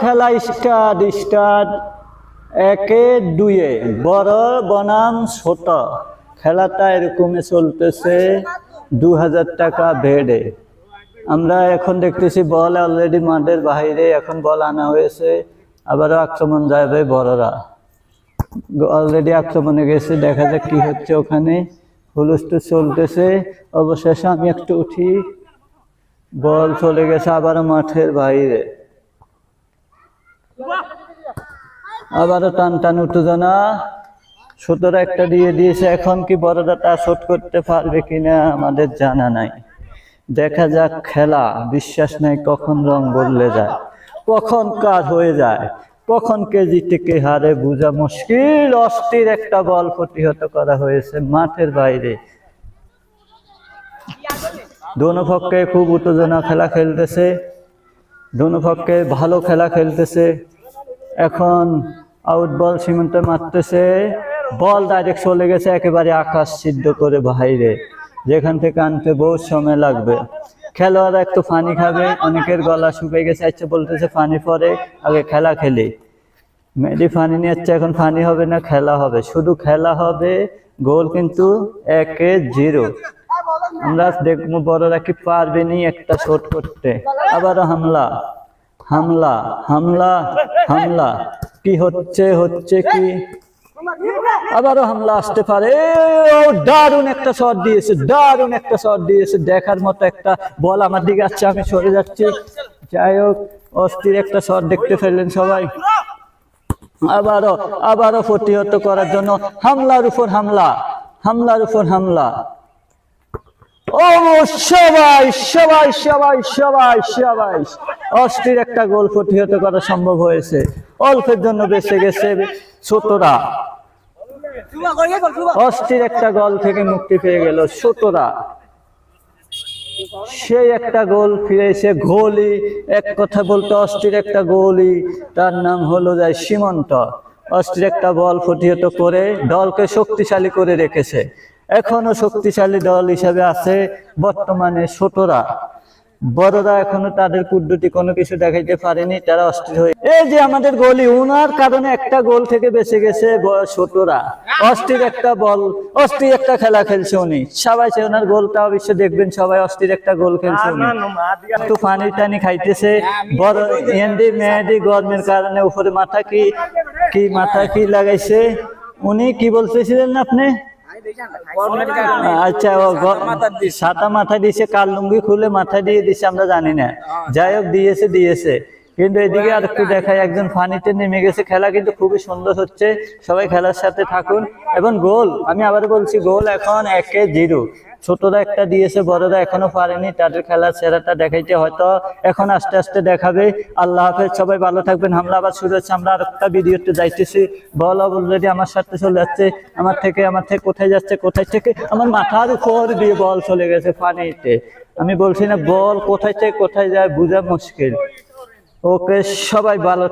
খেলা start start. একে, দুয়ে। বড়, বনাম, ছোট। খেলাটা এরকমই চলতেছে। দু হাজার টাকা বেডে। আমরা এখন দেখতেছি বল অলরেডি মাঠের বাইরে। এখন বল আনা হয়েছে। আবারও আক্রমণ যাবে বড়রা। অলরেডি আক্রমণে গেছে। দেখা যাক কি হচ্ছে ওখানে। হুলস্থুল চলতেছে। অবশেষে আমি একটু উঠি। বল চলে গেছে আবারও মাঠের বাইরে। আবারও টান টান উত্তেজনা ছোটরা একটা দিয়ে দিয়েছে, এখন কি বড়রা তা শোধ করতে পারবে কিনা আমাদের জানা নাই। দেখা যাক খেলা, বিশ্বাস নাই কখন রং বদলে যায়, কখন কাজ হয়ে যায়, কখন কে জিতে কে হারে বোঝা মুশকিল। অস্থির একটা বল প্রতিহত করা হয়েছে মাঠের বাইরে। দোনো পক্ষে খুব উত্তেজনা খেলা খেলতেছে, দোনো পক্ষে ভালো খেলা খেলতেছে। এখন আউট বল সীমান্তে মারতেছে। বল ডাইরেক্ট চলে গেছে, একেবারে আকাশ সিদ্ধ করে বাইরে। যেখান থেকে আনতে বহু সময় লাগবে। খেলোয়াড়রা একটু পানি খাবে, অনেকের গলা শুকিয়ে গেছে আচ্ছা বলতেছে পানি পরে, আগে খেলা খেলি। মেডি ফানি নিয়ে যাচ্ছে এখন ফানি হবে না, খেলা হবে। শুধু খেলা হবে, গোল কিন্তু একে জিরো। আমরা দেখব বড়রা কি পারবে নি একটা শট করতে। আবারও হামলা। হামলা হামলা হামলা। কি হচ্ছে হচ্ছে কি? আবারও হামলা আসতে পারে। ও, দারুণ একটা শট দিয়েছে, দারুণ একটা শট দিয়েছে। দেখার মতো একটা বল আমার দিকে আসছে, আমি সরে যাচ্ছি। যাই হোক, অস্থির একটা শট দেখতে ফেললেন সবাই। আবারও আবারও প্রতিহত করার জন্য হামলার উপর হামলা, হামলার উপর হামলা। ও সবাই সবাই সবাই সবাই। সবাই অস্থির একটা গোল প্রতিহত করা সম্ভব হয়েছে। অল্পের জন্য বেঁচে গেছে ছোটরা। অস্থির একটা গোল থেকে মুক্তি পেয়ে গেল ছোটরা। সেই একটা গোল ফিরে এসে গোলই এক কথা বলতে অস্থির একটা গোলি, তার নাম হলো যায় সীমন্ত। অস্থির একটা বল প্রতিহত করে দলকে শক্তিশালী করে রেখেছে। এখনও শক্তিশালী দল হিসাবে আছে বর্তমানে ছোটরা বড়রা এখনও তাদের কুদ্দুটি কোনো কিছু দেখাইতে পারেনি, তারা অস্থির হয়ে এই যে আমাদের গোলি, উনার কারণে একটা গোল থেকে বেঁচে গেছে ছোটরা অস্থির একটা বল, অস্থির একটা খেলা খেলছে উনি। সবাই সে ওনার গোলটা অবশ্য দেখবেন, সবাই অস্থির একটা গোল খেলছে উনি। একটু পানি টানি খাইতেছে। বড় এন্ডি, মেহেদি, গরমের কারণে উপরে মাথা কি কি মাথা কি লাগাইছে? উনি কি বলতেছিলেন আপনি? আচ্ছা ও সাতা মাথা দিয়েছে কাল লুঙ্গি খুলে মাথা দিয়ে দিছে আমরা জানি না। যাই হোক দিয়েছে দিয়েছে। কিন্তু এদিকে আর একটু দেখায় একজন ফানিতে নেমে গেছে খেলা, কিন্তু খুবই সুন্দর হচ্ছে। সবাই খেলার সাথে থাকুন। এবং গোল, আমি আবার বলছি, গোল এখন একে জিরো। ছোটরা একটা দিয়েছে, বড়রা এখনও পারেনি। তাদের খেলার সেরাটা দেখাইতে হয়তো এখন আস্তে আস্তে দেখাবে। আল্লাহ হাফেজ, সবাই ভালো থাকবেন। হামলা আবার শুরু হচ্ছে আমরা আর একটা ভিডিওতে যাইতেছি। বল অলরেডি আমার সাথে চলে যাচ্ছে। আমার থেকে আমার থেকে কোথায় যাচ্ছে, কোথায় থেকে? আমার মাথার উপর দিয়ে বল চলে গেছে ফানিতে আমি বলছি না, বল কোথায় থেকে কোথায় যায়, বোঝা মুশকিল। ওকে সবাই ভালো